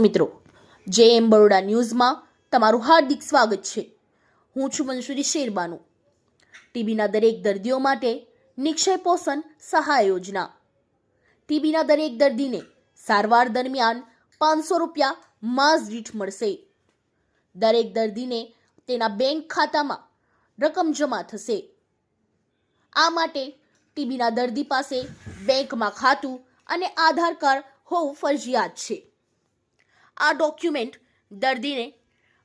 મિત્રો જે એમ બરોડા ન્યૂઝમાં તમારું હાર્દિક સ્વાગત છે. હું છું મનસુરી શેરબાનુ. ટીબીના દરેક દર્દીઓ માટે નિક્ષય પોષણ સહાય યોજના. ટીબીના દરેક દર્દીને સારવાર દરમિયાન પાંચસો રૂપિયા માસ દીઠ મળશે. દરેક દર્દીને તેના બેંક ખાતામાં રકમ જમા થશે. આ માટે ટીબીના દર્દી પાસે બેંકમાં ખાતું અને આધાર કાર્ડ હોવું ફરજિયાત છે. આ ડોક્યુમેન્ટ દર્દીને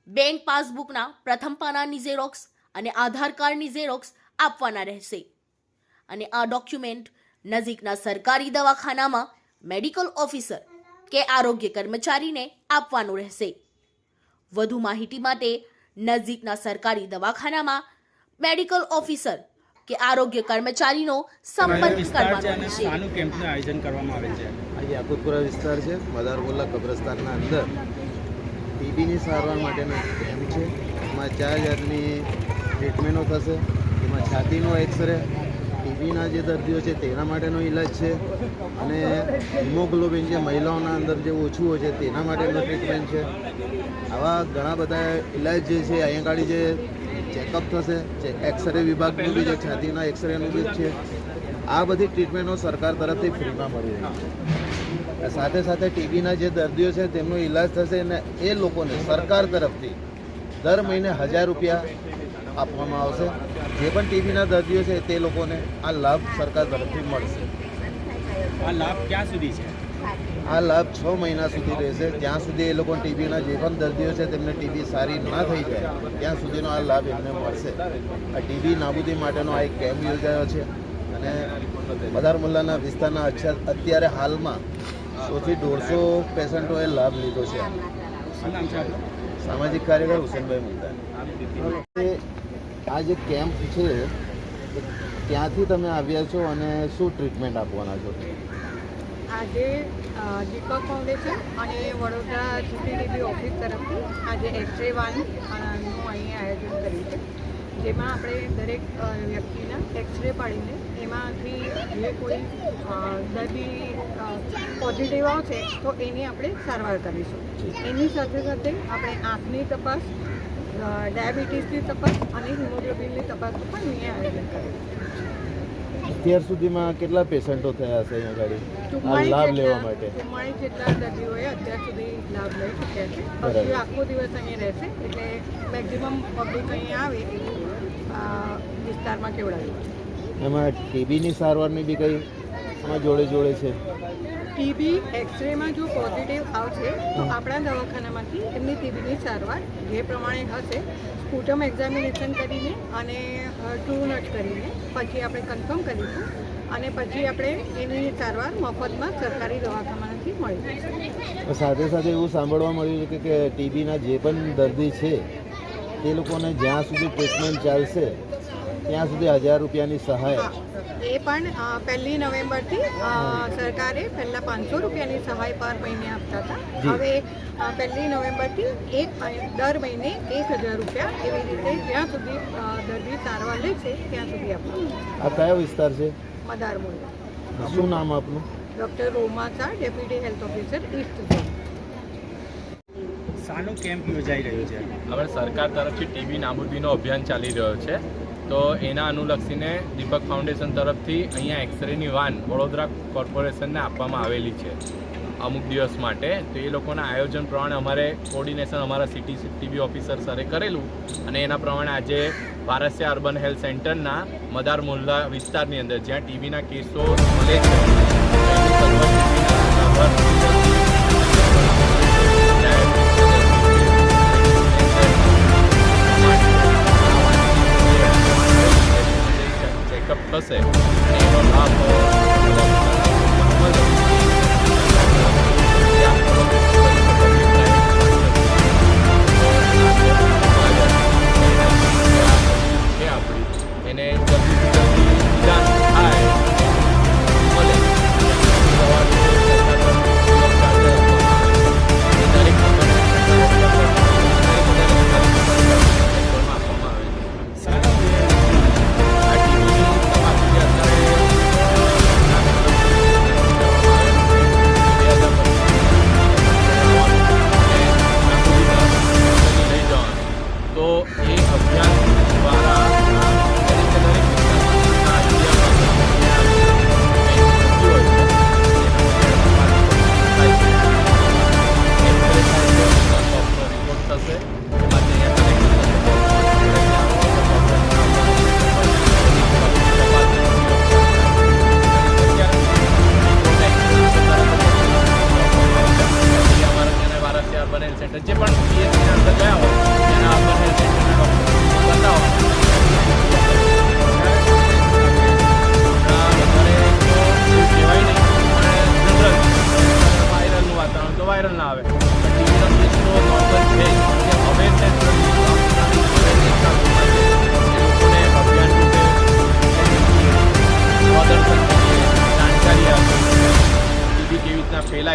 બેંક પાસબુકના પ્રથમ પાનાની ઝેરોક્સ અને આધાર કાર્ડની ઝેરોક્સ આપવાના રહેશે. અને આ ડોક્યુમેન્ટ નજીકના સરકારી દવાખાનામાં મેડિકલ ઓફિસર કે આરોગ્ય કર્મચારીને આપવાનું રહેશે. વધુ માહિતી માટે નજીકના સરકારી દવાખાનામાં મેડિકલ ઓફિસર કે આરોગ્ય કર્મચારીનો સંપર્ક છે કરવાનો રહેશે. કેમ્પનું આયોજન કરવામાં આવે છે. યાકુતપુરા વિસ્તાર છે. મદારગોલ્લા કબ્રસ્તાનના અંદર ટીબીની સારવાર માટેનો કેમ્પ છે. એમાં ચાર જાતની ટ્રીટમેન્ટો થશે. એમાં છાતીનો એક્સરે, ટીબીના જે દર્દીઓ છે તેના માટેનો ઈલાજ છે. અને હિમોગ્લોબિન જે મહિલાઓના અંદર જે ઓછું હોય છે તેના માટેનો ટ્રીટમેન્ટ છે. આવા ઘણા બધા ઈલાજ જે છે, અહીંયા ગાડી જે ચેકઅપ થશે એક્સરે વિભાગનું બી જે છાતીના એક્સરેનું બી છે. આ બધી ટ્રીટમેન્ટો સરકાર તરફથી ફ્રીમાં મળી રહી છે. સાથે સાથે ટીબીના જે દર્દીઓ છે તેમનો ઈલાજ થશે અને એ લોકોને સરકાર તરફથી દર મહિને હજાર રૂપિયા આપવામાં આવશે. જે પણ ટીબીના દર્દીઓ છે તે લોકોને આ લાભ સરકાર તરફથી મળશે. આ લાભ ક્યાં સુધી છે? આ લાભ છ મહિના સુધી રહેશે. ત્યાં સુધી એ લોકો ટીબીના જે પણ દર્દીઓ છે તેમને ટીબી સારી ના થઈ જાય ત્યાં સુધીનો આ લાભ એમને મળશે. આ ટીબી નાબૂદી માટેનો આ એક કેમ્પ યોજાયો છે. અને બદાર મુલ્લાના વિસ્તારના અત્યારે હાલમાં સોથી દોઢસો પેશન્ટોએ લાભ લીધો છે. સામાજિક કાર્યકર હુસેનભાઈ મુલતાની. આ જે કેમ્પ છે ત્યાંથી તમે આવ્યા છો અને શું ટ્રીટમેન્ટ આપવાના છો? આજે દીપક ફાઉન્ડેશન અને વડોદરા જીટીડીબી ઓફિસ તરફથી આજે એક્સરે વાનનું અહીં આયોજન કર્યું છે. જેમાં આપણે દરેક વ્યક્તિના એક્સરે પાડીને એમાંથી જે કોઈ દર્દી પોઝિટિવ આવશે તો એની આપણે સારવાર કરીશું. એની સાથે સાથે આપણે આંખની તપાસ ડાયાબિટીસની તપાસ અને હિમોગ્લોબિનની તપાસ પણ નિયમિત કર્યું અત્યાર સુધીમાં કેટલા પેશન્ટો થયા હશે અહીંયા ગાડી? આ લાભ લેવા માટે. જેટલા દર્દીઓએ અત્યાર સુધી લાભ લઈ ચૂક્યા છે. પછી આખો દિવસ અહીંયા રહેશે એટલે મેક્સિમમ પબ્લિક અહીંયા આવે એવું વિસ્તારમાં કેવડાવ્યું એમાં ટીબીની સારવારની બી કંઈ આમાં જોડે જોડે છે. ટીબી એક્સરેમાં જો પોઝિટિવ આવશે તો આપણા દવાખાનામાંથી એમની ટીબીની સારવાર જે પ્રમાણે હશે સ્પુટમ એક્ઝામિનેશન કરીને અને ટ્રુ નટ કરીને પછી આપણે કન્ફર્મ કરીશું અને પછી આપણે એની સારવાર મફતમાં સરકારી દવાખાનામાંથી મળી સાથે સાથે એવું સાંભળવા મળ્યું છે કે કે ટીબીના જે પણ દર્દી છે તે લોકોને જ્યાં સુધી ટ્રીટમેન્ટ ચાલશે ત્યાં સુધી હજાર રૂપિયાની સહાય. એ પણ પહેલી નવેમ્બરથી સરકારે પહેલા પાંચસો રૂપિયાની સહાય પર મહિને આપતા હતા. હવે પહેલી નવેમ્બરથી એક દર મહિને એક હજાર રૂપિયા એવી રીતે જ્યાં સુધી દર્દી સારવાર લે છે ત્યાં સુધી આપવાનું. આ કયો વિસ્તાર છે? મદાર મૂલ્ય શું નામ આપનું? Doctor Roma Shah deputy health officer east zone. શાનું camp યોજાઈ રહ્યું છે? હવે સરકાર તરફથી ટીબી નાબૂદીનો અભિયાન ચાલી રહ્યો છે. તો એના અનુલક્ષીને દીપક ફાઉન્ડેશન તરફથી અહીંયા એક્સરેની વાન વડોદરા કોર્પોરેશનને આપવામાં આવેલી છે અમુક દિવસ માટે. તો એ લોકોના આયોજન પ્રમાણે અમારે કોર્ડિનેશન અમારા સિટી ટીબી ઓફિસર સરે કરેલું અને એના પ્રમાણે આજે પારસ્ય અર્બન હેલ્થ સેન્ટરના મદાર મોલ્લા વિસ્તારની અંદર જ્યાં ટીબીના કેસો મળે છે.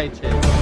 પ્રદર્શન કરીએ જાણકારી આપીએ ટીવી કેવી રીતના ફેલાય છે કરી